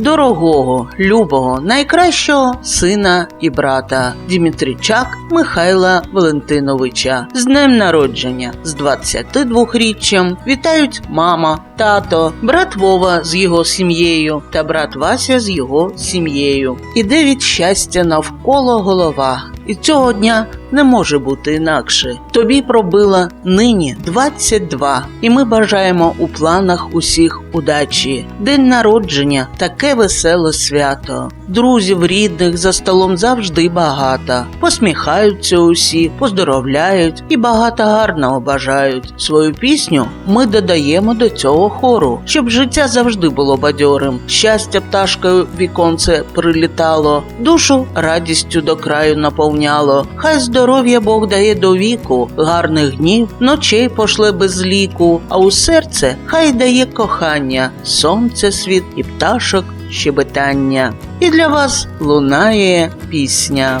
дорогого, любого, найкращого сина і брата Дімітричак Михайла Валентиновича з днем народження з 22-річчям вітають мама, тато, брат Вова з його сім'єю та брат Вася з його сім'єю. Іде від щастя навколо голова. І цього дня не може бути інакше. Тобі пробила нині 22, і ми бажаємо у планах усіх удачі. День народження таке веселе свято. Друзів, рідних за столом завжди багато. Посміхаються усі, поздоровляють і багато гарного бажають. Свою пісню ми додаємо до цього хору, щоб життя завжди було бадьорим. Щастя пташкою віконце прилітало, душу радістю до краю наповняло. Хай здоров'я Бог дає до віку, гарних днів, ночей пошле без ліку, а у серце хай дає кохання, сонце світ і пташок щебетання. І для вас лунає пісня.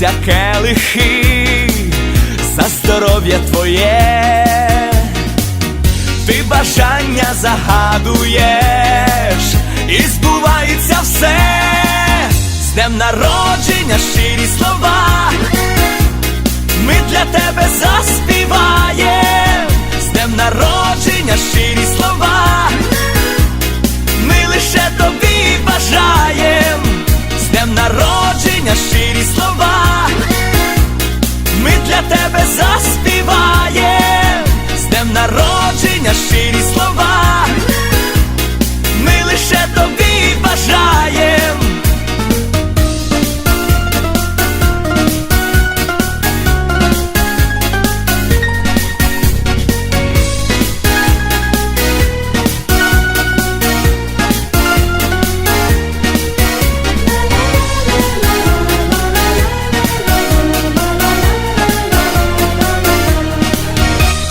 Піднімаються келихи за здоров'я твоє, ти бажання загадуєш, і збувається все, з днем народження щирі слова, тебе заспіває, з днем народження щирі слова,